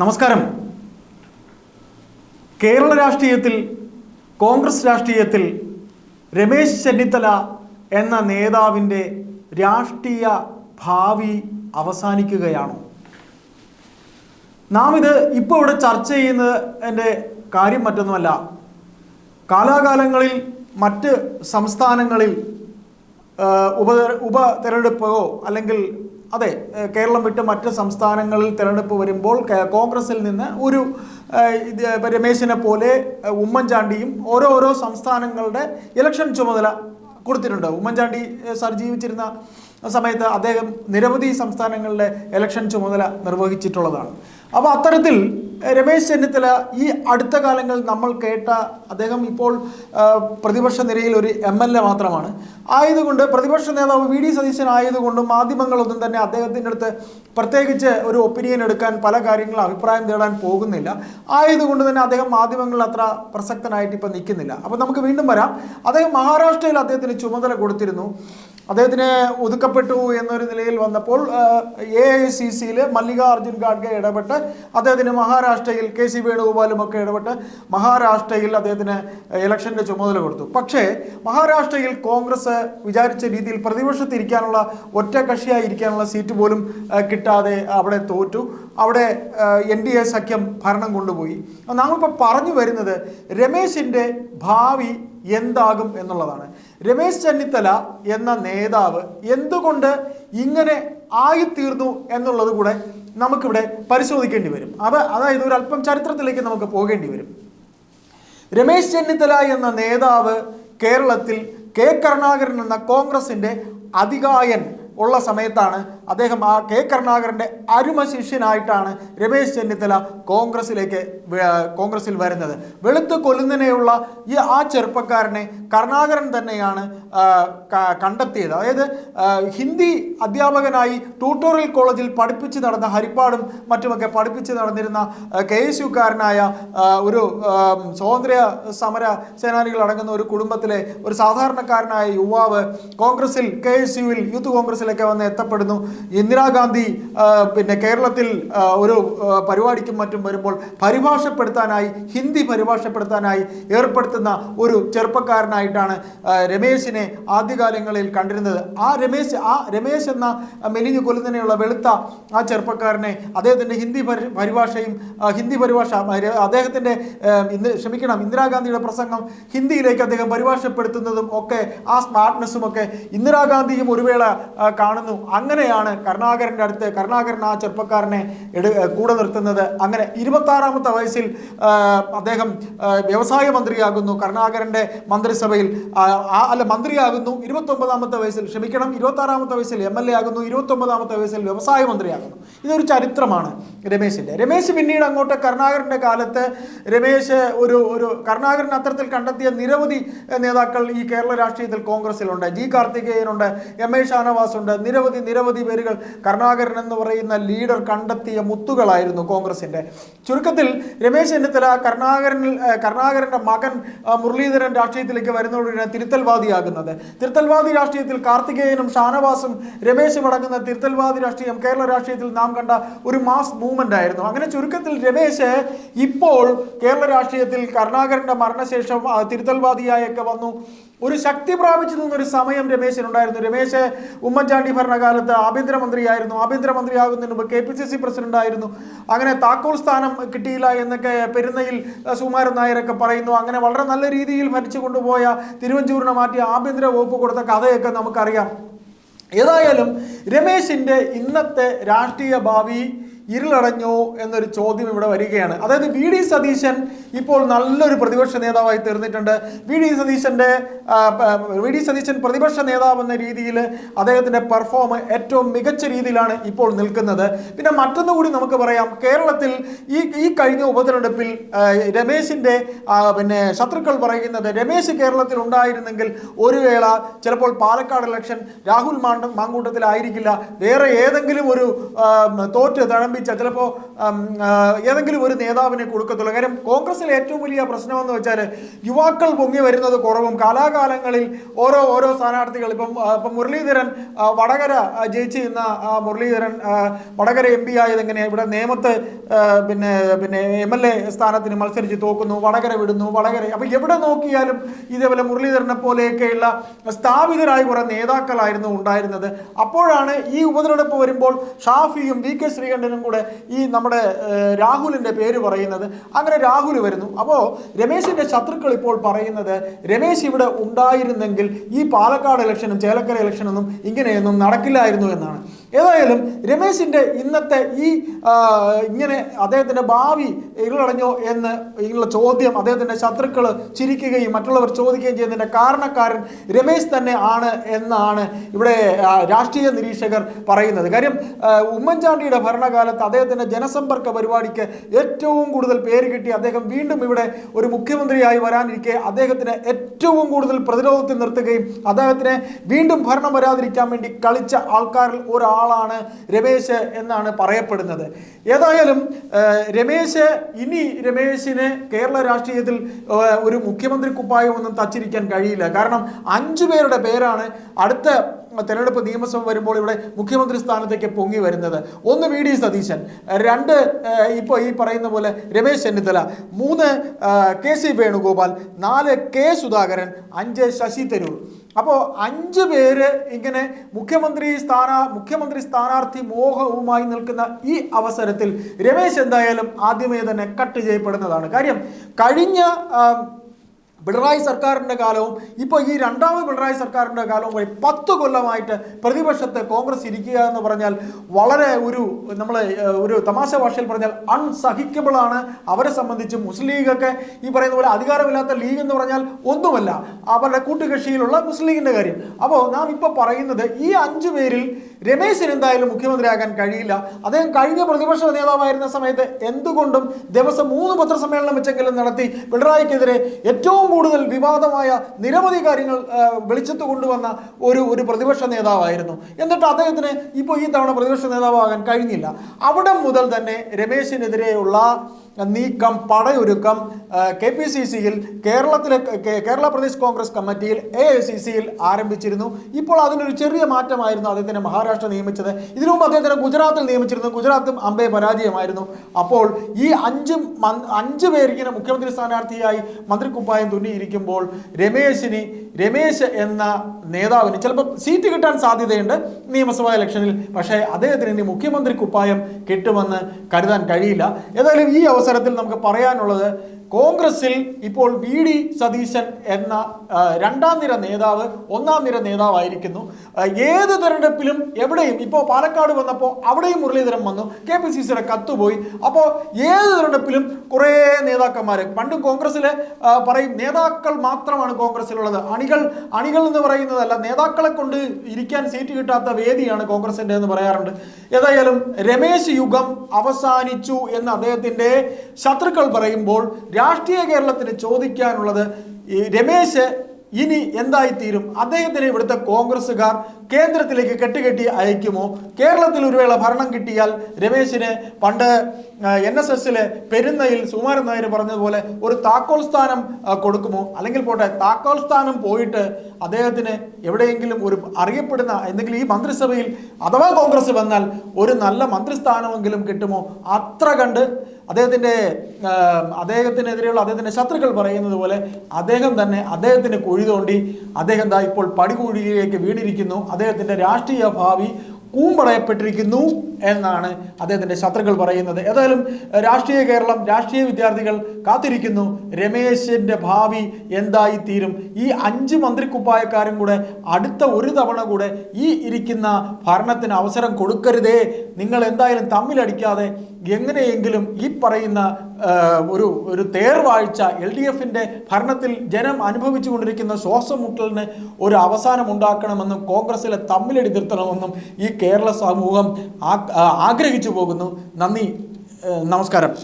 നമസ്കാരം. കേരള രാഷ്ട്രീയത്തിൽ കോൺഗ്രസ് രാഷ്ട്രീയത്തിൽ രമേശ് ചെന്നിത്തല എന്ന നേതാവിന്റെ രാഷ്ട്രീയ ഭാവി അവസാനിക്കുകയാണോ? നാം ഇത് ഇപ്പോൾ ഇവിടെ ചർച്ച ചെയ്യുന്നത് എന്റെ കാര്യം മറ്റൊന്നുമല്ല. കാലാകാലങ്ങളിൽ മറ്റ് സംസ്ഥാനങ്ങളിൽ ഉപ ഉപ അല്ലെങ്കിൽ അതെ കേരളം വിട്ട് മറ്റ് സംസ്ഥാനങ്ങളിൽ തെരഞ്ഞെടുപ്പ് വരുമ്പോൾ കോൺഗ്രസിൽ നിന്ന് ഒരു ഇത് രമേശിനെ പോലെ ഉമ്മൻചാണ്ടിയും ഓരോ ഓരോ സംസ്ഥാനങ്ങളുടെ ഇലക്ഷൻ ചുമതല കൊടുത്തിട്ടുണ്ട്. ഉമ്മൻചാണ്ടി സാർ ജീവിച്ചിരുന്ന സമയത്ത് അദ്ദേഹം നിരവധി സംസ്ഥാനങ്ങളുടെ ഇലക്ഷൻ ചുമതല നിർവഹിച്ചിട്ടുള്ളതാണ്. അപ്പോൾ അത്തരത്തിൽ രമേശ് ചെന്നിത്തല ഈ അടുത്ത കാലങ്ങളിൽ നമ്മൾ കേട്ട അദ്ദേഹം ഇപ്പോൾ പ്രതിപക്ഷ നിരയിൽ ഒരു എം എൽ എ മാത്രമാണ്. ആയതുകൊണ്ട് പ്രതിപക്ഷ നേതാവ് വി ഡി സതീശൻ ആയതുകൊണ്ടും മാധ്യമങ്ങളൊന്നും തന്നെ അദ്ദേഹത്തിന്റെ അടുത്ത് പ്രത്യേകിച്ച് ഒരു ഒപ്പീനിയൻ എടുക്കാൻ പല കാര്യങ്ങളും അഭിപ്രായം തേടാൻ പോകുന്നില്ല. ആയതുകൊണ്ട് തന്നെ അദ്ദേഹം മാധ്യമങ്ങളിൽ അത്ര പ്രസക്തനായിട്ട് ഇപ്പം നിൽക്കുന്നില്ല. അപ്പോൾ നമുക്ക് വീണ്ടും വരാം. അദ്ദേഹം മഹാരാഷ്ട്രയിൽ അദ്ദേഹത്തിന് ചുമതല കൊടുത്തിരുന്നു. അദ്ദേഹത്തിന് ഒതുക്കപ്പെട്ടു എന്നൊരു നിലയിൽ വന്നപ്പോൾ എ ഐ സി സിയിൽ മല്ലികാർജുൻ ഖാഡ്ഗെ ഇടപെട്ട് അദ്ദേഹത്തിന് മഹാരാഷ്ട്രയിൽ കെ സി വേണുഗോപാലും ഒക്കെ ഇടപെട്ട് മഹാരാഷ്ട്രയിൽ അദ്ദേഹത്തിന് ഇലക്ഷന്റെ ചുമതല കൊടുത്തു. പക്ഷേ മഹാരാഷ്ട്രയിൽ കോൺഗ്രസ് വിചാരിച്ച രീതിയിൽ പ്രതിപക്ഷത്തിരിക്കാനുള്ള ഒറ്റ കക്ഷിയായി ഇരിക്കാനുള്ള സീറ്റ് പോലും കിട്ടാതെ അവിടെ തോറ്റു. അവിടെ എൻ ഡി എ സഖ്യം ഭരണം കൊണ്ടുപോയി. നാം ഇപ്പോൾ പറഞ്ഞു വരുന്നത് രമേശിന്റെ ഭാവി എന്താകും എന്നുള്ളതാണ്. രമേശ് ചെന്നിത്തല എന്ന നേതാവ് എന്തുകൊണ്ട് ഇങ്ങനെ ആയിത്തീർന്നു എന്നുള്ളത് കൂടെ നമുക്കിവിടെ പരിശോധിക്കേണ്ടി വരും. അത് അതായത് ഒരു അല്പം ചരിത്രത്തിലേക്ക് നമുക്ക് പോകേണ്ടി വരും. രമേശ് ചെന്നിത്തല എന്ന നേതാവ് കേരളത്തിൽ കെ കരുണാകരൻ എന്ന കോൺഗ്രസിന്റെ അധികായൻ ഉള്ള സമയത്താണ് അദ്ദേഹം ആ കെ കരുണാകരന്റെ അരുമ ശിഷ്യനായിട്ടാണ് രമേശ് ചെന്നിത്തല കോൺഗ്രസിലേക്ക് കോൺഗ്രസിൽ വരുന്നത്. വെളുത്ത് കൊല്ലുന്നതിനെയുള്ള ഈ ആ ചെറുപ്പക്കാരനെ കരുണാകരൻ തന്നെയാണ് കണ്ടെത്തിയത്. അതായത് ഹിന്ദി അധ്യാപകനായി ട്യൂട്ടോറിയൽ കോളേജിൽ പഠിപ്പിച്ച് നടന്ന ഹരിപ്പാടും മറ്റുമൊക്കെ പഠിപ്പിച്ച് നടന്നിരുന്ന കെ എസ് യുക്കാരനായ ഒരു സ്വാതന്ത്ര്യ സമര സേനാനികൾ അടങ്ങുന്ന ഒരു കുടുംബത്തിലെ ഒരു സാധാരണക്കാരനായ യുവാവ് കോൺഗ്രസിൽ കെ എസ് യുവിൽ യൂത്ത് കോൺഗ്രസിലൊക്കെ വന്ന് എത്തപ്പെടുന്നു. ഇന്ദിരാഗാന്ധി പിന്നെ കേരളത്തിൽ ഒരു പരിപാടിക്കും മറ്റും വരുമ്പോൾ പരിഭാഷപ്പെടുത്താനായി ഹിന്ദി പരിഭാഷപ്പെടുത്താനായി ഏർപ്പെടുത്തുന്ന ഒരു ചെറുപ്പക്കാരനായിട്ടാണ് രമേശിനെ ആദ്യകാലങ്ങളിൽ കണ്ടിരുന്നത്. ആ രമേശ് ആ രമേശ് എന്ന മെലിഞ്ഞു കൊല്ലുന്നതിനുള്ള വെളുത്ത ആ ചെറുപ്പക്കാരനെ അദ്ദേഹത്തിന്റെ ഹിന്ദി പരിഭാഷയും ഹിന്ദി പരിഭാഷ അദ്ദേഹത്തിന്റെ ഇന്ന് ക്ഷമിക്കണം ഇന്ദിരാഗാന്ധിയുടെ പ്രസംഗം ഹിന്ദിയിലേക്ക് അദ്ദേഹം പരിഭാഷപ്പെടുത്തുന്നതും ഒക്കെ ആ സ്മാർട്ട്നെസ്സും ഒക്കെ ഇന്ദിരാഗാന്ധിയും ഒരു വേള കാണുന്നു. അങ്ങനെയാണ് കരുണാകരന്റെ അടുത്ത് കരുണാകരൻ ആ ചെറുപ്പക്കാരനെ എടു കൂടെ നിർത്തുന്നത്. അങ്ങനെ ഇരുപത്താറാമത്തെ വയസ്സിൽ അദ്ദേഹം വ്യവസായ മന്ത്രിയാകുന്നു. കരുണാകരന്റെ മന്ത്രിസഭയിൽ അല്ല മന്ത്രിയാകുന്നു. ഇരുപത്തൊമ്പതാമത്തെ വയസ്സിൽ ക്ഷമിക്കണം ഇരുപത്താറാമത്തെ വയസ്സിൽ എം എൽ എ ആകുന്നു. ഇരുപത്തൊമ്പതാമത്തെ വയസ്സിൽ വ്യവസായ മന്ത്രിയാകുന്നു. ഇതൊരു ചരിത്രമാണ് രമേശിന്റെ രമേശ് പിന്നീട് അങ്ങോട്ട് കരുണാകരന്റെ കാലത്ത് രമേശ് ഒരു ഒരു കരുണാകരൻ അത്തരത്തിൽ കണ്ടെത്തിയ നിരവധി നേതാക്കൾ ഈ കേരള രാഷ്ട്രീയത്തിൽ കോൺഗ്രസിലുണ്ട് ജി കാർത്തികേയനുണ്ട് എം എ ഷാനവാസ് ഉണ്ട് നിരവധി നിരവധി പേരുകൾ കരുണാകരൻ എന്ന് പറയുന്ന ലീഡർ കണ്ടെത്തിയ മുത്തുകളായിരുന്നു കോൺഗ്രസിന്റെ ചുരുക്കത്തിൽ രമേശ് ചെന്നിത്തല കരുണാകരനിൽ ഏഹ്, കരുണാകരന്റെ മകൻ മുരളീധരൻ രാഷ്ട്രീയത്തിലേക്ക് വരുന്നതോടെ തിരുത്തൽവാദിയാകുന്നത്. തിരുത്തൽവാദി രാഷ്ട്രീയത്തിൽ കാർത്തികേയനും ഷാനവാസും രമേശും അടങ്ങുന്ന തിരുത്തൽവാദി രാഷ്ട്രീയം കേരള രാഷ്ട്രീയത്തിൽ നാം കണ്ട ഒരു മാസ് മൂവ്മെന്റ് ആയിരുന്നു. അങ്ങനെ ചുരുക്കത്തിൽ രമേശ് ഇപ്പോൾ കേരള രാഷ്ട്രീയത്തിൽ കരുണാകരന്റെ മരണശേഷം തിരുത്തൽവാദിയായൊക്കെ വന്നു. ഒരു ശക്തി പ്രാപിച്ചു നിന്നൊരു സമയം രമേശിനുണ്ടായിരുന്നു രമേശ് ഉമ്മൻചാണ്ടി ഭരണകാലത്ത് ആഭ്യന്തരമന്ത്രിയായിരുന്നു. ആഭ്യന്തരമന്ത്രിയാകുന്നതിന് മുമ്പ് K P C C president ആയിരുന്നു. അങ്ങനെ താക്കോൽ സ്ഥാനം കിട്ടിയില്ല എന്നൊക്കെ പെരുന്നയിൽ സുമാരൻ നായരൊക്കെ പറയുന്നു. അങ്ങനെ വളരെ നല്ല രീതിയിൽ ഭരിച്ചു കൊണ്ടുപോയ തിരുവഞ്ചൂരിനെ മാറ്റി ആഭ്യന്തര വകുപ്പ് കൊടുത്ത കഥയൊക്കെ നമുക്കറിയാം. ഏതായാലും രമേശിന്റെ ഇന്നത്തെ രാഷ്ട്രീയ ഭാവി ഇരുളടഞ്ഞോ എന്നൊരു ചോദ്യം ഇവിടെ വരികയാണ്. അതായത് വി ഡി സതീശൻ ഇപ്പോൾ നല്ലൊരു പ്രതിപക്ഷ നേതാവായി തീർന്നിട്ടുണ്ട്. വി ഡി സതീശന്റെ വി ഡി സതീശൻ പ്രതിപക്ഷ നേതാവ് എന്ന രീതിയിൽ അദ്ദേഹത്തിന്റെ പെർഫോം ഏറ്റവും മികച്ച രീതിയിലാണ് ഇപ്പോൾ നിൽക്കുന്നത്. പിന്നെ മറ്റൊന്നു കൂടി നമുക്ക് പറയാം. കേരളത്തിൽ ഈ ഈ കഴിഞ്ഞ ഉപതെരഞ്ഞെടുപ്പിൽ രമേശിന്റെ പിന്നെ ശത്രുക്കൾ പറയുന്നത് രമേശ് കേരളത്തിൽ ഉണ്ടായിരുന്നെങ്കിൽ ഒരു വേള ചിലപ്പോൾ പാലക്കാട് ഇലക്ഷൻ രാഹുൽ മാണ്ട മാങ്കൂട്ടത്തിലായിരിക്കില്ല. വേറെ ഏതെങ്കിലും ഒരു തോറ്റ് തഴമ്പി ആരംഭിച്ച ചിലപ്പോൾ ഏതെങ്കിലും ഒരു നേതാവിനെ കൊടുക്കത്തുള്ളൂ. കാര്യം കോൺഗ്രസിലെ ഏറ്റവും വലിയ പ്രശ്നമെന്ന് വെച്ചാൽ യുവാക്കൾ പൊങ്ങി വരുന്നത് കുറവും. കാലാകാലങ്ങളിൽ ഓരോ ഓരോ സ്ഥാനാർത്ഥികൾ ഇപ്പം ഇപ്പം മുരളീധരൻ വടകര ജയിച്ച് മുരളീധരൻ വടകര എം പി ആയത് എങ്ങനെയാണ് ഇവിടെ നേമത്ത് പിന്നെ പിന്നെ എം എൽ എ സ്ഥാനത്തിന് മത്സരിച്ച് തോക്കുന്നു വടകര വിടുന്നു വടകര. അപ്പോൾ എവിടെ നോക്കിയാലും ഇതേപോലെ മുരളീധരനെ പോലെയൊക്കെയുള്ള സ്ഥാപിതരായ കുറെ നേതാക്കളായിരുന്നു ഉണ്ടായിരുന്നത്. അപ്പോഴാണ് ഈ ഉപതെരഞ്ഞെടുപ്പ് വരുമ്പോൾ ഷാഫിയും വി കെ ശ്രീകണ്ഠനും കൂടെ ഈ നമ്മുടെ രാഹുലിന്റെ പേര് പറയുന്നത്. അങ്ങനെ രാഹുൽ വരുന്നു. അപ്പോൾ രമേശിന്റെ ശത്രുക്കൾ ഇപ്പോൾ പറയുന്നത് രമേശ് ഇവിടെ ഉണ്ടായിരുന്നെങ്കിൽ ഈ പാലക്കാട് ഇലക്ഷനും ചേലക്കര ഇലക്ഷനൊന്നും ഇങ്ങനെയൊന്നും നടക്കില്ലായിരുന്നു എന്നാണ്. ഏതായാലും രമേശിന്റെ ഇന്നത്തെ ഈ ഇങ്ങനെ അദ്ദേഹത്തിന്റെ ഭാവി ഇരുളടഞ്ഞോ എന്ന് ഉള്ള ചോദ്യം അദ്ദേഹത്തിന്റെ ശത്രുക്കൾ ചിരിക്കുകയും മറ്റുള്ളവർ ചോദിക്കുകയും ചെയ്യുന്നതിന്റെ കാരണക്കാരൻ രമേശ് തന്നെ ആണ് എന്നാണ് ഇവിടെ രാഷ്ട്രീയ നിരീക്ഷകർ പറയുന്നത്. കാര്യം ഉമ്മൻചാണ്ടിയുടെ ഭരണകാലത്ത് അദ്ദേഹത്തിന്റെ ജനസമ്പർക്ക പരിപാടിക്ക് ഏറ്റവും കൂടുതൽ പേര് കിട്ടി. അദ്ദേഹം വീണ്ടും ഇവിടെ ഒരു മുഖ്യമന്ത്രിയായി വരാനിരിക്കെ അദ്ദേഹത്തിന് ഏറ്റവും കൂടുതൽ പ്രതിരോധത്തിൽ നിർത്തുകയും അദ്ദേഹത്തിന് വീണ്ടും ഭരണം വരാതിരിക്കാൻ വേണ്ടി കളിച്ച ആൾക്കാരിൽ ഒരാളാണ് രമേശ് എന്നാണ് പറയപ്പെടുന്നത്. ഏതായാലും രമേശ് ഇനി രമേശിന് കേരള രാഷ്ട്രീയത്തിൽ ഒരു മുഖ്യമന്ത്രി കുപ്പായം ഒന്നും തച്ചിരിക്കാൻ കഴിയില്ല. കാരണം അഞ്ചു പേരുടെ പേരാണ് അടുത്ത തെരഞ്ഞെടുപ്പ് നിയമസഭ വരുമ്പോൾ ഇവിടെ മുഖ്യമന്ത്രി സ്ഥാനത്തേക്ക് പൊങ്ങി വരുന്നത്. ഒന്ന് വി ഡി സതീശൻ രണ്ട് ഇപ്പോൾ ഈ പറയുന്ന പോലെ രമേശ് ചെന്നിത്തല മൂന്ന് കെ സി വേണുഗോപാൽ നാല് കെ സുധാകരൻ അഞ്ച് ശശി തരൂർ. അപ്പോൾ അഞ്ച് പേര് ഇങ്ങനെ മുഖ്യമന്ത്രി സ്ഥാന മുഖ്യമന്ത്രി സ്ഥാനാർത്ഥി മോഹവുമായി നിൽക്കുന്ന ഈ അവസരത്തിൽ രമേശ് എന്തായാലും ആദ്യമേ തന്നെ കട്ട് ചെയ്യപ്പെടുന്നതാണ്. കാര്യം കഴിഞ്ഞ പിണറായി സർക്കാരിന്റെ കാലവും ഇപ്പോൾ ഈ രണ്ടാമത് പിണറായി സർക്കാരിന്റെ കാലവും കൂടി പത്ത് കൊല്ലമായിട്ട് പ്രതിപക്ഷത്തെ കോൺഗ്രസ് ഇരിക്കുക എന്ന് പറഞ്ഞാൽ വളരെ ഒരു നമ്മൾ ഒരു തമാശ ഭാഷയിൽ പറഞ്ഞാൽ അൺസഹിക്കബിൾ ആണ്. അവരെ സംബന്ധിച്ച് മുസ്ലിം ലീഗൊക്കെ ഈ പറയുന്ന പോലെ അധികാരമില്ലാത്ത ലീഗ് എന്ന് പറഞ്ഞാൽ ഒന്നുമല്ല. അവരുടെ കൂട്ടുകക്ഷിയിലുള്ള മുസ്ലിം ലീഗിന്റെ കാര്യം. അപ്പോൾ നാം ഇപ്പോൾ പറയുന്നത് ഈ അഞ്ചു പേരിൽ രമേശിന് എന്തായാലും മുഖ്യമന്ത്രിയാകാൻ കഴിയില്ല. അദ്ദേഹം കഴിഞ്ഞ പ്രതിപക്ഷ നേതാവായിരുന്ന സമയത്ത് എന്തുകൊണ്ടും ദിവസം മൂന്ന് പത്രസമ്മേളനം വെച്ചെങ്കിലും നടത്തി പിണറായിക്കെതിരെ ഏറ്റവും കൂടുതൽ വിവാദമായ നിരവധി കാര്യങ്ങൾ വെളിച്ചത്ത് കൊണ്ടുവന്ന ഒരു ഒരു പ്രതിപക്ഷ നേതാവായിരുന്നു. എന്നിട്ട് അദ്ദേഹത്തിന് ഇപ്പോൾ ഈ തവണ പ്രതിപക്ഷ നേതാവാകാൻ കഴിഞ്ഞില്ല. അവിടെ മുതൽ തന്നെ രമേശിനെതിരെയുള്ള നീക്കം പടയൊരുക്കം കെ പി സി സിയിൽ കേരളത്തിലെ കേരള പ്രദേശ് കോൺഗ്രസ് കമ്മിറ്റിയിൽ എ ഐ സി സിയിൽ ആരംഭിച്ചിരുന്നു. ഇപ്പോൾ അതിനൊരു ചെറിയ മാറ്റമായിരുന്നു അദ്ദേഹത്തിനെ മഹാരാഷ്ട്ര നിയമിച്ചത്. ഇതിനു മുമ്പ് അദ്ദേഹത്തിനെ ഗുജറാത്തിൽ നിയമിച്ചിരുന്നു. ഗുജറാത്തും അമ്പേ പരാജയമായിരുന്നു. അപ്പോൾ ഈ അഞ്ച് അഞ്ച് പേരിങ്ങനെ മുഖ്യമന്ത്രി സ്ഥാനാർത്ഥിയായി മന്ത്രി കുപ്പായം തുന്നിയിരിക്കുമ്പോൾ രമേശിന് രമേശ് എന്ന നേതാവിന് ചിലപ്പോൾ സീറ്റ് കിട്ടാൻ സാധ്യതയുണ്ട് നിയമസഭാ ഇലക്ഷനിൽ. പക്ഷേ അദ്ദേഹത്തിന് ഇനി മുഖ്യമന്ത്രി കുപ്പായം കിട്ടുമെന്ന് കരുതാൻ കഴിയില്ല. ഏതായാലും ഈ അവസരത്തിൽ നമുക്ക് പറയാനുള്ളത് കോൺഗ്രസിൽ ഇപ്പോൾ വി ഡി സതീശൻ എന്ന രണ്ടാം നിര നേതാവ് ഒന്നാം നിര നേതാവായിരിക്കുന്നു. ഏത് തെരഞ്ഞെടുപ്പിലും എവിടെയും ഇപ്പോൾ പാലക്കാട് വന്നപ്പോൾ അവിടെയും മുരളീധരൻ വന്നു. കെ പി സി സിയുടെ കത്ത് പോയി അപ്പോൾ ഏത് തെരഞ്ഞെടുപ്പിലും കുറേ നേതാക്കന്മാർ പണ്ട് കോൺഗ്രസ്സിൽ പറയും നേതാക്കൾ മാത്രമാണ് കോൺഗ്രസ്സിലുള്ളത്. അണികൾ അണികൾ എന്ന് പറയുന്നതല്ല നേതാക്കളെ കൊണ്ട് ഇരിക്കാൻ സീറ്റ് കിട്ടാത്ത വേദിയാണ് കോൺഗ്രസിന്റെ എന്ന് പറയാറുണ്ട്. ഏതായാലും രമേശ് യുഗം അവസാനിച്ചു എന്ന് അദ്ദേഹത്തിന്റെ ശത്രുക്കൾ പറയുമ്പോൾ രാഷ്ട്രീയ കേരളത്തിന് ചോദിക്കാനുള്ളത് രമേശ് ഇനി എന്തായിത്തീരും? അദ്ദേഹത്തിന് ഇവിടുത്തെ കോൺഗ്രസ്സുകാർ കേന്ദ്രത്തിലേക്ക് കെട്ടുകെട്ടി അയക്കുമോ? കേരളത്തിൽ ഒരു വേള ഭരണം കിട്ടിയാൽ രമേശിന് പണ്ട് എൻ എസ് എസിലെ പെരുന്നയിൽ സുമാരൻ നായർ പറഞ്ഞതുപോലെ ഒരു താക്കോൽ സ്ഥാനം കൊടുക്കുമോ? അല്ലെങ്കിൽ പോട്ടെ താക്കോൽ സ്ഥാനം പോയിട്ട് അദ്ദേഹത്തിന് എവിടെയെങ്കിലും ഒരു അറിയപ്പെടുന്ന എന്തെങ്കിലും ഈ മന്ത്രിസഭയിൽ അഥവാ കോൺഗ്രസ് വന്നാൽ ഒരു നല്ല മന്ത്രിസ്ഥാനമെങ്കിലും കിട്ടുമോ? അത്ര കണ്ട് അദ്ദേഹത്തിന്റെ അദ്ദേഹത്തിനെതിരെയുള്ള അദ്ദേഹത്തിന്റെ ശത്രുക്കൾ പറയുന്നത് പോലെ അദ്ദേഹം തന്നെ അദ്ദേഹത്തിന് കുഴി തോണ്ടി അദ്ദേഹം ഇപ്പോൾ പടികുഴിയിലേക്ക് വീണിരിക്കുന്നു. അദ്ദേഹത്തിന്റെ രാഷ്ട്രീയ ഭാവി കൂമ്പടയപ്പെട്ടിരിക്കുന്നു എന്നാണ് അദ്ദേഹത്തിന്റെ ശത്രുക്കൾ പറയുന്നത്. ഏതായാലും രാഷ്ട്രീയ കേരളം രാഷ്ട്രീയ വിദ്യാർത്ഥികൾ കാത്തിരിക്കുന്നു. രമേശിന്റെ ഭാവി എന്തായി തീരും ഈ അഞ്ച് മന്ത്രിക്കുപ്പായക്കാരും കൂടെ അടുത്ത ഒരു തവണ കൂടെ ഈ ഇരിക്കുന്ന ഭരണത്തിന് അവസരം കൊടുക്കരുതേ. നിങ്ങൾ എന്തായാലും തമ്മിലടിക്കാതെ എങ്ങനെയെങ്കിലും ഈ പറയുന്ന ഒരു ഒരു തേർവാഴ്ച എൽ ഡി എഫിന്റെ ഭരണത്തിൽ ജനം അനുഭവിച്ചു കൊണ്ടിരിക്കുന്ന ശ്വാസമുട്ടലിന് ഒരു അവസാനം ഉണ്ടാക്കണമെന്നും കോൺഗ്രസിലെ തമ്മിലടി നിർത്തണമെന്നും ഈ കേരള സമൂഹം ആഗ്രഹിച്ചു പോകുന്നു. നന്ദി നമസ്കാരം.